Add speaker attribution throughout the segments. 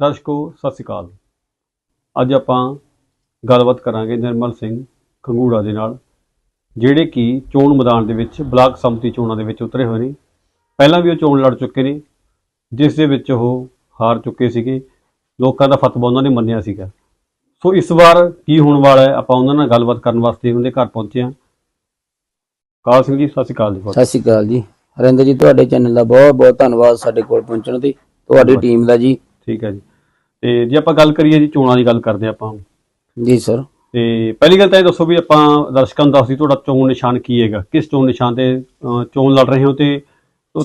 Speaker 1: ਦਰਸ਼ਕੋ ਸਤਿ ਸ਼੍ਰੀ ਅਕਾਲ। ਅੱਜ ਆਪਾਂ ਗੱਲਬਾਤ ਕਰਾਂਗੇ ਨਿਰਮਲ ਸਿੰਘ ਖੰਗੂੜਾ ਦੇ ਨਾਲ ਜਿਹੜੇ ਕਿ ਚੋਣ ਮੈਦਾਨ ਦੇ ਵਿੱਚ ਬਲਾਕ ਸੰਮਤੀ ਚੋਣਾਂ ਦੇ ਵਿੱਚ ਉਤਰੇ ਹੋਏ ਨੇ। ਪਹਿਲਾਂ ਵੀ ਉਹ ਚੋਣ ਲੜ ਚੁੱਕੇ ਨੇ ਜਿਸ ਦੇ ਵਿੱਚ ਉਹ ਹਾਰ ਚੁੱਕੇ ਸੀਗੇ। ਲੋਕਾਂ ਦਾ ਫਤਵਾ ਉਹਨਾਂ ਨੇ ਮੰਨਿਆ ਸੀਗਾ। ਸੋ ਇਸ ਵਾਰ ਕੀ ਹੋਣ ਵਾਲਾ ਹੈ ਆਪਾਂ ਉਹਨਾਂ ਨਾਲ ਗੱਲਬਾਤ ਕਰਨ ਵਾਸਤੇ ਉਹਨਾਂ ਦੇ ਘਰ ਪਹੁੰਚੇ ਹਾਂ। ਕਾਲ ਸਿੰਘ ਜੀ ਸਤਿ ਸ਼੍ਰੀ ਅਕਾਲ ਜੀ
Speaker 2: ਸਤਿ ਸ਼੍ਰੀ ਅਕਾਲ ਜੀ। ਹਰਿੰਦਰ ਜੀ ਤੁਹਾਡੇ ਚੈਨਲ ਦਾ ਬਹੁਤ ਬਹੁਤ ਧੰਨਵਾਦ ਸਾਡੇ ਕੋਲ ਪਹੁੰਚਣ ਤੇ। ਤੁਹਾਡੀ ਟੀਮ ਦਾ ਜੀ।
Speaker 1: ਠੀਕ ਹੈ ਜੀ। ਤੇ ਜੇ ਆਪਾਂ ਗੱਲ ਕਰੀਏ ਜੀ ਚੋਣਾਂ ਦੀ ਗੱਲ ਕਰਦੇ ਆਪਾਂ
Speaker 2: ਜੀ ਸਰ।
Speaker 1: ਤੇ ਪਹਿਲੀ ਗੱਲ ਤਾਂ ਇਹ ਦੱਸੋ ਵੀ ਆਪਾਂ ਦਰਸ਼ਕਾਂ ਨੂੰ ਦੱਸ ਦੀ ਤੁਹਾਡਾ ਚੋਣ ਨਿਸ਼ਾਨ ਕੀ ਹੈਗਾ? ਕਿਸ ਚੋਣ ਨਿਸ਼ਾਨ ਤੇ ਚੋਣ ਲੜ ਰਹੇ ਹੋ ਤੇ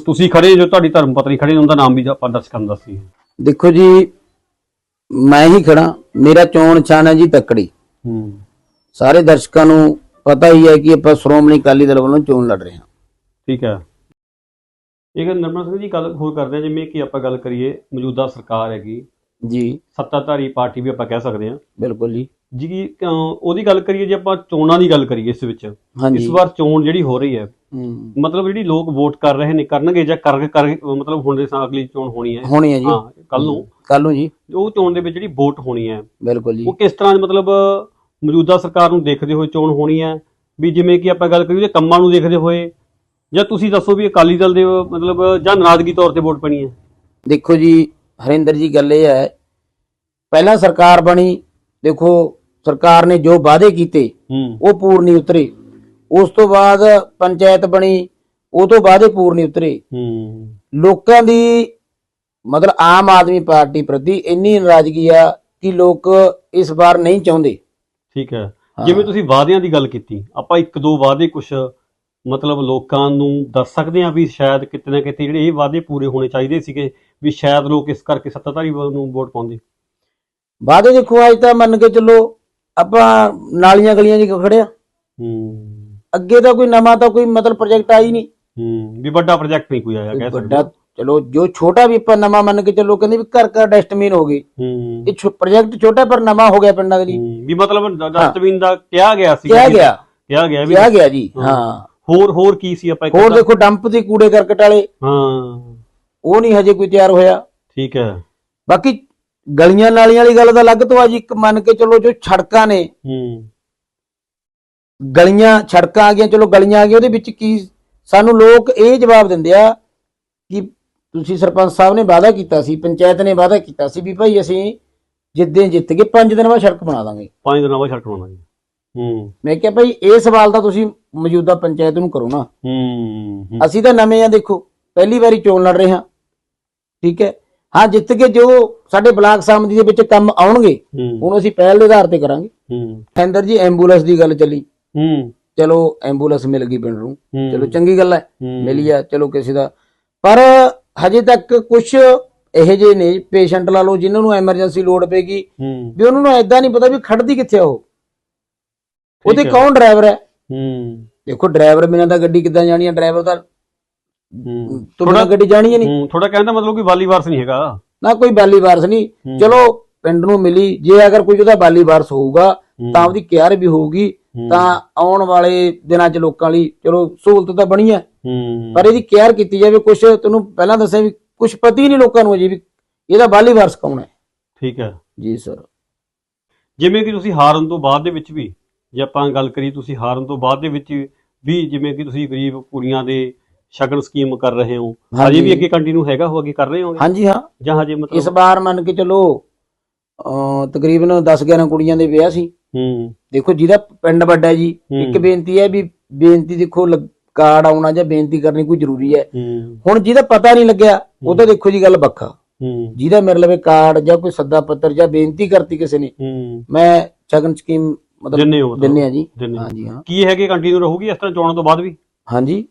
Speaker 1: ਤੁਸੀਂ ਖੜੇ ਜੋ ਤੁਹਾਡੀ ਧਰਮ ਪਤਨੀ ਖੜੇ ਉਹਦਾ ਨਾਮ ਵੀ ਆਪਾਂ ਦਰਸ਼ਕਾਂ ਨੂੰ ਦੱਸੀਏ।
Speaker 2: ਦੇਖੋ ਜੀ ਮੈਂ ਹੀ ਖੜਾ ਮੇਰਾ ਚੋਣ ਨਿਸ਼ਾਨ ਹੈ ਜੀ ਤੱਕੜੀ।
Speaker 1: ਹੂੰ।
Speaker 2: ਸਾਰੇ ਦਰਸ਼ਕਾਂ ਨੂੰ ਪਤਾ ਹੀ ਹੈ ਕਿ ਆਪਾਂ ਸ਼੍ਰੋਮਣੀ ਅਕਾਲੀ ਦਲ ਵੱਲੋਂ ਚੋਣ ਲੜ ਰਹੇ ਹਾਂ।
Speaker 1: ਠੀਕ ਹੈ। ਇਹ ਗੱਲ ਨਿਰਮਲ ਸਿੰਘ ਜੀ ਗੱਲ ਹੋਰ ਕਰਦੇ ਹਾਂ ਜਿਵੇਂ ਕਿ ਆਪਾਂ ਗੱਲ ਕਰੀਏ ਮੌਜੂਦਾ ਸਰਕਾਰ ਹੈਗੀ।
Speaker 2: ਜੀ।
Speaker 1: ਸੱਤਾਧਾਰੀ ਪਾਰਟੀ ਵੀ ਆਪਾਂ ਕਹਿ ਸਕਦੇ ਹਾਂ।
Speaker 2: ਬਿਲਕੁਲ ਜੀ।
Speaker 1: ਜੀ ਉਹਦੀ ਗੱਲ ਕਰੀਏ ਜੇ ਆਪਾਂ ਚੋਣਾਂ ਦੀ ਗੱਲ ਕਰੀਏ ਇਸ ਵਿੱਚ ਇਸ ਵਾਰ ਚੋਣ ਜਿਹੜੀ ਹੋ ਰਹੀ ਹੈ। ਮਤਲਬ ਜਿਹੜੀ ਲੋਕ ਵੋਟ ਕਰ ਰਹੇ ਨੇ ਕਰਨਗੇ ਜਾਂ ਕਰ ਕਰ ਮਤਲਬ ਹੁਣ ਦੇ ਸਾਲ ਅਗਲੀ ਚੋਣ ਹੋਣੀ ਹੈ।
Speaker 2: ਹੋਣੀ ਹੈ ਜੀ।
Speaker 1: ਹਾਂ ਕੱਲ ਨੂੰ।
Speaker 2: ਕੱਲ ਨੂੰ ਜੀ।
Speaker 1: ਉਹ ਚੋਣ ਦੇ ਵਿੱਚ ਜਿਹੜੀ ਵੋਟ ਹੋਣੀ ਹੈ
Speaker 2: ਬਿਲਕੁਲ ਜੀ।
Speaker 1: ਉਹ ਕਿਸ ਤਰ੍ਹਾਂ ਮਤਲਬ ਮੌਜੂਦਾ ਸਰਕਾਰ ਨੂੰ ਦੇਖਦੇ ਹੋਏ ਚੋਣ ਹੋਣੀ ਹੈ? ਵੀ ਜਿਵੇਂ ਕਿ ਆਪਾਂ ਗੱਲ ਕਰੀਏ ਕੰਮਾਂ ਨੂੰ ਦੇਖਦੇ ਹੋਏ ਜਾਂ ਤੁਸੀਂ ਦੱਸੋ ਵੀ ਅਕਾਲੀ ਦਲ ਦੇ ਮਤਲਬ ਜਾਂ ਨਾਰਾਜ਼ਗੀ ਤੌਰ ਤੇ ਵੋਟ ਪੈਣੀ ਹੈ?
Speaker 2: ਦੇਖੋ ਜੀ ਹਰਿੰਦਰ ਜੀ ਗੱਲ ਇਹ ਹੈ ਪਹਿਲਾਂ ਸਰਕਾਰ ਬਣੀ ਦੇਖੋ ਸਰਕਾਰ ਨੇ ਜੋ ਵਾਅਦੇ ਕੀਤੇ
Speaker 1: ਹੂੰ।
Speaker 2: ਉਹ ਪੂਰ ਨਹੀਂ ਉਤਰੇ। ਉਸ ਤੋਂ ਬਾਅਦ ਪੰਚਾਇਤ ਬਣੀ ਉਹ ਤੋਂ ਬਾਅਦ ਇਹ ਪੂਰ ਨਹੀਂ ਉਤਰੇ।
Speaker 1: ਹੂੰ।
Speaker 2: ਲੋਕਾਂ ਦੀ ਮਤਲਬ ਆਮ ਆਦਮੀ ਪਾਰਟੀ ਪ੍ਰਤੀ ਇੰਨੀ ਨਾਰਾਜ਼ਗੀ ਆ ਕਿ ਲੋਕ ਇਸ ਵਾਰ ਨਹੀਂ ਚਾਹੁੰਦੇ।
Speaker 1: ਠੀਕ ਹੈ। ਜਿਵੇਂ ਤੁਸੀਂ ਵਾਅਦਿਆਂ ਦੀ ਗੱਲ ਕੀਤੀ ਆਪਾਂ ਇੱਕ ਦੋ ਵਾਅਦੇ ਕੁਝ ਮਤਲਬ ਲੋਕਾਂ ਨੂੰ ਦੱਸ ਸਕਦੇ ਹਾਂ ਵੀ ਸ਼ਾਇਦ ਕਿਤੇ ਨਾ ਕਿਤੇ ਜਿਹੜੇ ਇਹ ਵਾਅਦੇ ਪੂਰੇ ਹੋਣੇ ਚਾਹੀਦੇ ਸੀਗੇ ਵੀ ਸ਼ਾਇਦ ਲੋਕ ਇਸ ਕਰਕੇ ਸੱਤਾਧਾਰੀ ਨੂੰ ਵੋਟ ਪਾਉਂਦੇ।
Speaker 2: ਵਾਅਦੇ ਦੇਖੋ ਅੱਜ ਤਾਂ ਮੰਨ ਕੇ ਚੱਲੋ ਆਪਾਂ ਨਾਲੀਆਂ ਗਲੀਆਂ 'ਚ ਖੜਿਆ
Speaker 1: ਹੂੰ।
Speaker 2: ਅੱਗੇ ਤਾਂ ਕੋਈ ਨਵਾਂ ਤਾਂ ਕੋਈ ਮਤਲਬ ਪ੍ਰੋਜੈਕਟ ਆਈ ਨਹੀਂ।
Speaker 1: ਹੂੰ ਵੀ ਵੱਡਾ ਪ੍ਰੋਜੈਕਟ ਨਹੀਂ ਕੋਈ ਆਇਆ ਕਹਿ ਸਕਦੇ
Speaker 2: ਵੱਡਾ ਚਲੋ ਜੋ ਛੋਟਾ ਵੀ ਆਪਾਂ ਨਵਾਂ ਮੰਨ ਕੇ ਚੱਲੋ ਕਹਿੰਦੇ ਵੀ ਘਰ ਘਰ ਡਸਟਬਿਨ ਹੋ ਗਏ
Speaker 1: ਹੂੰ।
Speaker 2: ਇਹ ਪ੍ਰੋਜੈਕਟ ਛੋਟਾ ਪਰ ਨਵਾਂ ਹੋ ਗਿਆ ਪਿੰਡਾਂ ਦੀ
Speaker 1: ਹੂੰ, ਵੀ ਮਤਲਬ ਡਸਟਬਿਨ ਦਾ ਕਿਹਾ ਗਿਆ ਸੀ
Speaker 2: ਕਿਹਾ ਗਿਆ।
Speaker 1: ਕਿਹਾ ਗਿਆ ਵੀ
Speaker 2: ਕਿਹਾ ਗਿਆ ਜੀ ਹਾਂ।
Speaker 1: ਹੋਰ ਹੋਰ ਕੀ ਸੀ ਆਪਾਂ ਇੱਕ
Speaker 2: ਹੋਰ ਦੇਖੋ ਡੰਪ ਤੇ ਕੂੜੇ ਕਰਕਟ ਵਾਲੇ।
Speaker 1: ਹਾਂ।
Speaker 2: ਉਹ ਨਹੀਂ ਹਜੇ ਕੋਈ ਤਿਆਰ ਹੋਇਆ।
Speaker 1: ਠੀਕ ਹੈ।
Speaker 2: ਬਾਕੀ ਗਲੀਆਂ ਨਾਲੀਆਂ ਵਾਲੀ ਗੱਲ ਤਾਂ ਅਲੱਗ ਤੋਂ ਆ ਜੀ। ਇੱਕ ਮੰਨ ਕੇ ਚੱਲੋ ਜੋ ਸੜਕਾਂ ਨੇ।
Speaker 1: ਹੂੰ।
Speaker 2: ਗਲੀਆਂ ਸੜਕਾਂ ਆ ਗਈਆਂ। ਚਲੋ ਗਲੀਆਂ ਆ ਗਈਆਂ ਉਹਦੇ ਵਿੱਚ ਕੀ ਸਾਨੂੰ ਲੋਕ ਇਹ ਜਵਾਬ ਦਿੰਦੇ ਆ ਕਿ ਤੁਸੀਂ ਸਰਪੰਚ ਸਾਹਿਬ ਨੇ ਵਾਅਦਾ ਕੀਤਾ ਸੀ ਪੰਚਾਇਤ ਨੇ ਵਾਅਦਾ ਕੀਤਾ ਸੀ ਵੀ ਭਾਈ ਅਸੀਂ ਜਿੱਦਾਂ ਜਿੱਤ ਗਏ 5 ਦਿਨਾਂ ਬਾਅਦ ਸੜਕ ਬਣਾ ਦਾਂਗੇ।
Speaker 1: ਪੰਜ ਦਿਨਾਂ ਬਾਅਦ ਸੜਕ ਜੀ ਹੂੰ।
Speaker 2: ਮੈਂ ਕਿਹਾ ਭਾਈ ਇਹ ਸਵਾਲ ਤਾਂ ਤੁਸੀਂ ਮੌਜੂਦਾ ਪੰਚਾਇਤ ਨੂੰ ਕਰੋ ਨਾ।
Speaker 1: ਹੂੰ
Speaker 2: ਅਸੀਂ ਤਾਂ ਨਵੇਂ ਆ ਦੇਖੋ। ਪਹਿਲੀ ਵਾਰੀ ਚੋਣ ਲੜ ਰਹੇ ਹਾਂ। ਠੀਕ ਹੈ? ਹਾਂ ਜਿੱਤ ਕੇ ਜੋ ਸਾਡੇ ਬਲਾਕ ਸਾਮਦੀ ਦੇ ਵਿੱਚ ਕੰਮ ਆਉਣਗੇ ਹੁਣ ਅਸੀਂ ਪਹਿਲ ਦੇ ਆਧਾਰ ਤੇ ਕਰਾਂਗੇ।
Speaker 1: ਹੂੰ।
Speaker 2: ਅੰਦਰ ਜੀ ਐਂਬੂਲੈਂਸ ਦੀ ਗੱਲ ਚੱਲੀ।
Speaker 1: ਹੂੰ।
Speaker 2: ਚਲੋ ਐਂਬੂਲੈਂਸ ਮਿਲ ਗਈ ਪਿੰਡ ਨੂੰ। ਚਲੋ ਚੰਗੀ ਗੱਲ ਹੈ। ਮਿਲੀ ਆ ਚਲੋ ਕਿਸੇ ਦਾ। ਪਰ ਹਜੇ ਤੱਕ ਕੁਝ ਇਹੋ ਜਿਹੇ ਨੇ ਪੇਸ਼ੈਂਟ ਲਾ ਲਓ ਜਿਨ੍ਹਾਂ ਨੂੰ ਐਮਰਜੈਂਸੀ ਲੋੜ ਪੈਗੀ ਵੀ ਉਹਨਾਂ ਨੂੰ ਐਦਾਂ ਨਹੀਂ ਪਤਾ ਵੀ ਖੜਦੀ ਕਿੱਥੇ ਆ ਉਹ। ਉਹਦੇ। ਕੌਣ ਡਰਾਈਵਰ ਹੈ?
Speaker 1: ਹੂੰ।
Speaker 2: ਦੇਖੋ ਡਰਾਈਵਰ ਬਿਨਾਂ ਤਾਂ ਗੱਡੀ ਕਿੱਦਾਂ ਜਾਣੀ ਹੈ ਡਰਾਈਵਰ ਤਾਂ
Speaker 1: ਹੂੰ।
Speaker 2: ਤੋਂ ਬਿਨਾਂ ਗੱਡੀ ਜਾਣੀ ਹੀ ਨਹੀਂ?
Speaker 1: ਹੂੰ ਥੋੜਾ ਕਹਿੰਦਾ ਮਤਲਬ ਕਿ ਵਾਲੀ ਵਾਰਸ ਨਹੀਂ ਹੈਗਾ।
Speaker 2: ਨਾ ਕੋਈ ਬਾਲੀ ਵਾਰਸ ਨਹੀਂ। ਚਲੋ ਪਿੰਡ ਨੂੰ ਮਿਲੀ। ਜੇ ਅਗਰ ਕੋਈ ਉਹਦਾ ਬਾਲੀ ਵਾਰਸ ਹੋਊਗਾ ਤਾਂ ਉਹਦੀ ਕੇਅਰ ਵੀ ਹੋਊਗੀ। ਤਾਂ ਆਉਣ ਵਾਲੇ ਦਿਨਾਂ 'ਚ ਲੋਕਾਂ ਲਈ ਚਲੋ ਸਹੂਲਤ ਤਾਂ ਬਣੀ ਹੈ। ਪਰ ਇਹਦੀ ਕੇਅਰ ਕੀਤੀ ਜਾਵੇ ਕੁਝ ਤੈਨੂੰ ਪਹਿਲਾਂ ਦੱਸਿਆ ਵੀ ਕੁਝ ਪਤਾ ਹੀ ਨਹੀਂ ਲੋਕਾਂ ਨੂੰ ਅਜੇ ਵੀ ਇਹਦਾ ਬਾਲੀ ਵਾਰਸ ਕੌਣ ਹੈ।
Speaker 1: ਠੀਕ ਹੈ।
Speaker 2: ਜੀ ਸਰ
Speaker 1: ਜਿਵੇਂ ਕਿ ਤੁਸੀਂ ਹਾਰਨ ਤੋਂ ਬਾਅਦ ਦੇ ਵਿੱਚ ਵੀ ਜੇ ਆਪਾਂ ਗੱਲ ਕਰੀਏ ਤੁਸੀਂ ਹਾਰਨ ਤੋਂ ਬਾਅਦ ਦੇ ਵਿੱਚ ਵੀ ਜਿਵੇਂ ਕਿ ਤੁਸੀਂ ਗਰੀਬ ਕੁੜੀਆਂ ਦੇ ਸ਼ਗਨ ਸਕੀਮ ਕਰ ਰਹੇ ਹੋ ਹਜੇ। ਵੀ ਅੱਗੇ ਕੰਟੀਨਿਊ ਹੈਗਾ ਉਹ ਅੱਗੇ ਕਰ ਰਹੇ ਹੋਗੇ?
Speaker 2: ਹਾਂਜੀ ਹਾਂ।
Speaker 1: ਜਾਂ ਹਜੇ
Speaker 2: ਇਸ
Speaker 1: ਮਤਲਬ
Speaker 2: ਵਾਰ ਮੰਨ ਕੇ ਚਲੋ ਤਕਰੀਬਨ 10 11 ਕੁੜੀਆਂ ਦੇ ਵਿਆਹ ਸੀ।
Speaker 1: ਹੂੰ।
Speaker 2: ਦੇਖੋ ਜਿਹਦਾ ਪਿੰਡ ਵੱਡਾ ਹੈ ਜੀ
Speaker 1: ਹੂੰ।
Speaker 2: ਇੱਕ ਬੇਨਤੀ ਹੈ ਵੀ ਬੇਨਤੀ ਦੇਖੋ ਕਾਰਡ ਆਉਣਾ ਜਾਂ ਬੇਨਤੀ ਕਰਨੀ ਕੋਈ ਜ਼ਰੂਰੀ ਹੈ।
Speaker 1: ਹੂੰ।
Speaker 2: ਹੁਣ ਜਿਹਦਾ ਪਤਾ ਨਹੀਂ ਲੱਗਿਆ ਉਹ ਤਾਂ ਦੇਖੋ ਜੀ ਗੱਲ ਵੱਖਾ।
Speaker 1: ਹੂੰ।
Speaker 2: ਜਿਹਦਾ ਮੇਰੇ ਲਵੇ ਕਾਰਡ ਜਾਂ ਕੋਈ ਸੱਦਾ ਪੱਤਰ ਜਾਂ ਬੇਨਤੀ ਕਰਤੀ ਕਿਸੇ ਨੇ
Speaker 1: ਹੂੰ।
Speaker 2: ਮੈਂ ਸ਼ਗਨ ਸਕੀਮ
Speaker 1: ਦਿੰਨੇ ਹੋ ਮਤਲਬ?
Speaker 2: ਦਿੰਨੇ ਆ ਜੀ।
Speaker 1: ਦਿੰਨੇ ਹੋ।
Speaker 2: ਹਾਂਜੀ ਹਾਂ।
Speaker 1: ਕੀ ਹੈਗੇ ਕੰਟੀਨਿਊ ਰਹੂਗੀ ਇਸ ਤਰ੍ਹਾਂ ਚੋਣਾਂ ਤੋਂ ਬਾਅਦ ਵੀ?
Speaker 2: ਹਾਂਜੀ।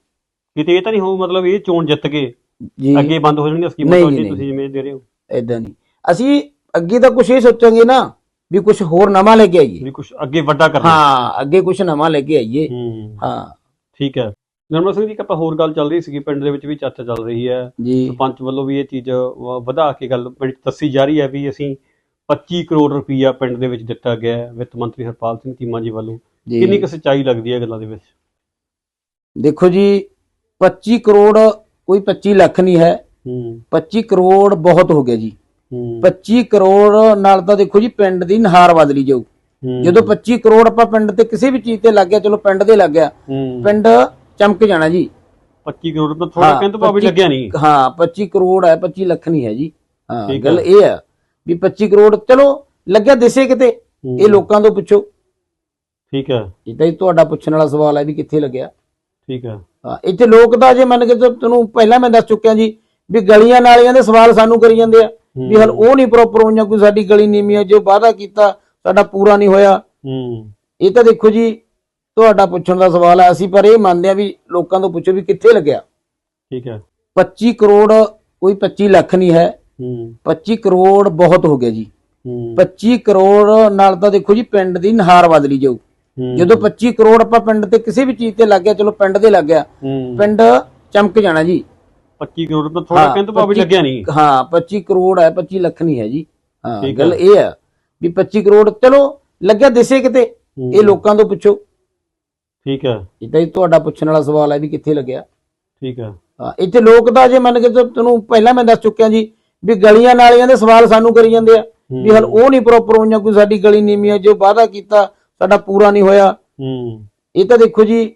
Speaker 1: ਕਿਤੇ ਇਹ ਤਾਂ ਨਹੀਂ ਹੋਊ ਮਤਲਬ ਇਹ ਚੋਣ ਜਿੱਤ ਕੇ
Speaker 2: ਜੀ।
Speaker 1: ਅੱਗੇ ਬੰਦ ਹੋ ਜਾਣਗੀਆਂ ਸਕੀਮਾਂ
Speaker 2: ਨਹੀਂ,
Speaker 1: ਤੁਹਾਡੀ
Speaker 2: ਨਹੀਂ।
Speaker 1: ਤੁਸੀਂ ਜਿਵੇਂ ਦੇ ਰਹੇ ਹੋ।
Speaker 2: ਇਦਾਂ ਨਹੀਂ। ਅਸੀਂ ਅੱਗੇ ਤਾਂ ਕੁਝ ਇਹ ਸੋਚਾਂਗੇ ਨਾ ਵੀ ਕੁਝ ਹੋਰ ਨਵਾਂ ਲੈ ਕੇ ਆਈਏ।
Speaker 1: ਵੀ ਕੁਝ ਅੱਗੇ ਵੱਡਾ ਕਰਨਾ
Speaker 2: ਹਾਂ ਅੱਗੇ ਕੁਝ ਨਵਾਂ ਲੈ ਕੇ ਆਈਏ।
Speaker 1: ਹੂੰ।
Speaker 2: ਹਾਂ।
Speaker 1: ਠੀਕ ਹੈ। ਨਰਮਲ ਸਿੰਘ ਜੀ ਇੱਕ ਆਪਾਂ ਹੋਰ ਗੱਲ ਚੱਲ ਰਹੀ ਸੀਗੀ ਪਿੰਡ ਦੇ ਵਿੱਚ ਵੀ ਚਰਚਾ ਚੱਲ ਰਹੀ ਹੈ।
Speaker 2: ਜੀ।
Speaker 1: ਸਰਪੰਚ ਵੱਲੋਂ ਵੀ ਇਹ ਚੀਜ਼ ਵ- ਵਧਾ ਕੇ ਗੱਲ 'ਚ ਦੱਸੀ ਜਾ ਰਹੀ ਹੈ ਵੀ ਅਸੀਂ 25 ਕਰੋੜ ਰੁਪਈਆ ਪਿੰਡ ਦੇ ਵਿੱਚ ਦਿੱਤਾ ਗਿਆ ਹੈ ਵਿੱਤ ਮੰਤਰੀ ਹਰਪਾਲ ਸਿੰਘ ਚੀਮਾ ਜੀ ਵੱਲੋਂ।
Speaker 2: ਜੀ।
Speaker 1: ਕਿੰਨੀ ਕੁ ਸੱਚਾਈ ਲੱਗਦੀ ਹੈ ਗੱਲਾਂ ਦੇ ਵਿੱਚ?
Speaker 2: ਦੇਖੋ ਜੀ 25 ਕਰੋੜ ਕੋਈ 25 ਲੱਖ ਨਹੀਂ ਹੈ।
Speaker 1: ਹੂੰ।
Speaker 2: 25 ਕਰੋੜ ਬਹੁਤ ਹੋ ਗਿਆ ਜੀ।
Speaker 1: ਹੂੰ।
Speaker 2: 25 ਕਰੋੜ ਨਾਲ ਤਾਂ ਦੇਖੋ ਜੀ ਪਿੰਡ ਦੀ ਨਹਾਰ ਬਦਲੀ ਜਾਊ।
Speaker 1: ਹੂੰ,
Speaker 2: ਜਦੋਂ 25 ਕਰੋੜ ਆਪਾਂ ਪਿੰਡ ਤੇ ਕਿਸੇ ਵੀ ਚੀਜ਼ ਤੇ ਲੱਗ ਗਿਆ ਚਲੋ ਪਿੰਡ ਦੇ ਲੱਗ ਗਿਆ।
Speaker 1: ਹੂੰ।
Speaker 2: ਪਿੰਡ ਚਮਕ ਜਾਣਾ ਜੀ।
Speaker 1: 25 ਕਰੋੜ ਰੁਪਏ ਥੋੜਾ
Speaker 2: ਹਾਂ,
Speaker 1: ਕਹਿੰਦੇ ਭਾਵੇਂ
Speaker 2: 25
Speaker 1: ਲੱਗਿਆ ਨਹੀਂ।
Speaker 2: ਹਾਂ 25 ਕਰੋੜ ਹੈ 25 ਲੱਖ ਨਹੀਂ ਹੈ ਜੀ। ਹਾਂ
Speaker 1: ਠੀਕ
Speaker 2: ਗੱਲ। ਇਹ ਹੈ। ਵੀ 25 ਕਰੋੜ ਚਲੋ ਲੱਗਿਆ ਦਿਸੇ ਕਿਤੇ।
Speaker 1: ਹੂੰ,
Speaker 2: ਇਹ ਲੋਕਾਂ ਤੋਂ ਪੁੱਛੋ।
Speaker 1: ਠੀਕ ਹੈ।
Speaker 2: ਤਾਂ ਜੀ ਤੁਹਾਡਾ ਪੁੱਛਣ ਵਾਲਾ ਸਵਾਲ ਹੈ ਵੀ ਕਿੱਥੇ ਲੱਗਿਆ।
Speaker 1: ਠੀਕ ਹੈ।
Speaker 2: ਹਾਂ ਇੱਥੇ ਲੋਕ ਤਾਂ ਜੇ ਮੰਨ ਕੇ ਤੁਹਾਨੂੰ ਪਹਿਲਾਂ ਮੈਂ ਦੱਸ ਚੁੱਕਿਆ ਜੀ ਵੀ ਗਲੀਆਂ ਨਾਲੀਆਂ ਦੇ ਸਵਾਲ ਸਾਨੂੰ ਕਰੀ ਜਾਂਦੇ ਆ। ਵੀ ਹਲ ਉਹ ਨਹੀਂ ਪ੍ਰੋਪਰ ਹੋਈਆਂ ਕੋਈ ਸਾਡੀ ਗਲੀ ਨੀਵੀਂ ਹੈ ਜੋ ਵਾਅਦਾ ਕੀਤਾ ਸਾਡਾ ਪੂਰਾ ਨਹੀਂ ਹੋਇਆ।
Speaker 1: ਹੂੰ।
Speaker 2: ਇਹ ਤਾਂ ਦੇਖੋ ਜੀ ਤੁਹਾਡਾ ਪੁੱਛਣ ਦਾ ਸਵਾਲ ਹੈ ਅਸੀਂ ਪਰ ਇਹ ਮੰਨਦੇ ਆ ਵੀ ਲੋਕਾਂ ਤੋਂ ਪੁੱਛੋ ਵੀ ਕਿੱਥੇ ਲੱਗਿਆ।
Speaker 1: ਠੀਕ ਹੈ।
Speaker 2: 25 ਕਰੋੜ ਕੋਈ 25 ਲੱਖ ਨਹੀਂ ਹੈ
Speaker 1: ਹੂੰ।
Speaker 2: 25 ਕਰੋੜ ਬਹੁਤ ਹੋ ਗਿਆ ਜੀ।
Speaker 1: ਹੂੰ।
Speaker 2: 25 ਕਰੋੜ ਨਾਲ ਤਾਂ ਦੇਖੋ ਜੀ ਪਿੰਡ ਦੀ ਨਹਾਰ ਬਦਲੀ ਜਾਊ। ਜਦੋਂ 25 ਕਰੋੜ ਆਪਾਂ ਪਿੰਡ ਤੇ ਕਿਸੇ ਵੀ ਚੀਜ਼ ਤੇ ਲੱਗ ਗਿਆ ਚਲੋ ਪਿੰਡ ਦੇ ਲੱਗ ਗਿਆ। ਪਿੰਡ ਚਮਕ ਜਾਣਾ ਜੀ।
Speaker 1: 25 ਕਰੋੜ ਰੁਪਏ ਥੋੜਾ ਕਹਿੰਦੇ ਭਾਵੇਂ
Speaker 2: 25
Speaker 1: ਲੱਗਿਆ ਨਹੀਂ।
Speaker 2: ਹਾਂ 25 ਕਰੋੜ ਹੈ 25 ਲੱਖ ਨਹੀਂ ਹੈ ਜੀ। ਹਾਂ ਗੱਲ। ਇਹ ਹੈ ਵੀ 25 ਕਰੋੜ ਚਲੋ ਲੱਗਿਆ ਦਿਸੇ ਕਿਤੇ ਇਹ ਲੋਕਾਂ ਤੋਂ ਪੁੱਛੋ।
Speaker 1: ਠੀਕ ਹੈ।
Speaker 2: ਇਹ ਤਾਂ ਤੁਹਾਡਾ ਪੁੱਛਣ ਵਾਲਾ ਸਵਾਲ ਹੈ ਵੀ ਕਿੱਥੇ ਲੱਗਿਆ।
Speaker 1: ਠੀਕ ਹੈ।
Speaker 2: ਇੱਥੇ ਲੋਕ ਤਾਂ ਜੇ ਮੰਨ ਕੇ ਤਾਂ ਤੁਹਾਨੂੰ ਪਹਿਲਾਂ ਮੈਂ ਦੱਸ ਚੁੱਕਿਆ ਜੀ ਵੀ ਗਲੀਆਂ ਨਾਲੀਆਂ ਦੇ ਸਵਾਲ ਸਾਨੂੰ ਕਰੀ ਜਾਂਦੇ ਆ। ਵੀ ਹਲ ਉਹ ਨਹੀਂ ਪ੍ਰੋਪਰ ਹੋਈਆਂ ਕੋਈ ਸਾਡੀ ਗਲੀ ਨੀਵੀਂ ਜੋ ਵਾਅਦਾ ਕੀਤਾ ਸਾਡਾ ਪੂਰਾ ਨਹੀਂ ਹੋਇਆ।
Speaker 1: ਹੂੰ।
Speaker 2: ਇਹ ਤਾਂ ਦੇਖੋ ਜੀ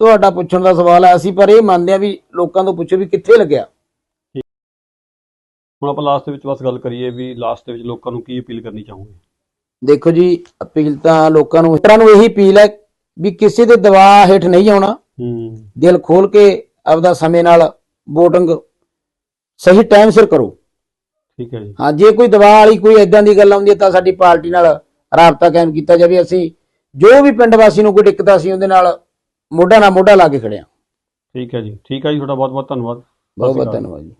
Speaker 2: ਤੁਹਾਡਾ ਪੁੱਛਣ ਦਾ ਸਵਾਲ ਹੈ ਅਸੀਂ ਪਰ ਇਹ ਮੰਨਦੇ ਆ ਵੀ ਲੋਕਾਂ ਤੋਂ ਪੁੱਛੋ ਵੀ ਕਿੱਥੇ ਲੱਗਿਆ।
Speaker 1: ਹੁਣ ਆਪਾਂ ਲਾਸਟ ਦੇ ਵਿੱਚ ਬਸ ਗੱਲ ਕਰੀਏ ਵੀ ਲਾਸਟ ਦੇ ਵਿੱਚ ਲੋਕਾਂ ਨੂੰ ਕੀ ਅਪੀਲ ਕਰਨੀ ਚਾਹੋਗੇ?
Speaker 2: ਦੇਖੋ ਜੀ ਅਪੀਲ ਤਾਂ ਲੋਕਾਂ ਨੂੰ ਇਸ ਤਰ੍ਹਾਂ ਨੂੰ ਇਹੀ ਅਪੀਲ ਹੈ ਵੀ ਕਿਸੇ ਦੇ ਦਬਾਅ ਹੇਠ ਨਹੀਂ ਆਉਣਾ।
Speaker 1: ਹੂੰ।
Speaker 2: ਦਿਲ ਖੋਲ ਕੇ ਆਪਦਾ ਸਮੇਂ ਨਾਲ VOTING ਸਹੀ ਟਾਈਮ ਸਿਰ ਕਰੋ।
Speaker 1: ਠੀਕ ਹੈ ਜੀ।
Speaker 2: ਹਾਂ ਜੇ ਕੋਈ ਦਬਾਅ ਵਾਲੀ ਕੋਈ ਐਦਾਂ ਦੀ ਗੱਲ ਆਉਂਦੀ ਹੈ ਤਾਂ ਸਾਡੀ ਪਾਰਟੀ ਨਾਲ ਰਾਬਤਾ ਕਾਇਮ ਕੀਤਾ ਜਾਵੇ। ਅਸੀਂ ਜੋ ਵੀ ਪਿੰਡ ਵਾਸੀ ਨੂੰ ਕੋਈ ਦਿੱਕਤ ਆ ਅਸੀਂ ਉਹਦੇ ਨਾਲ ਮੋਢਾ ਨਾਲ ਮੋਢਾ ਲਾ ਕੇ ਖੜਿਆ
Speaker 1: ਠੀਕ ਹੈ ਜੀ। ਠੀਕ ਹੈ ਜੀ ਤੁਹਾਡਾ ਬਹੁਤ ਬਹੁਤ ਧੰਨਵਾਦ
Speaker 2: ਬਹੁਤ ਬਹੁਤ। ਧੰਨਵਾਦ ਜੀ।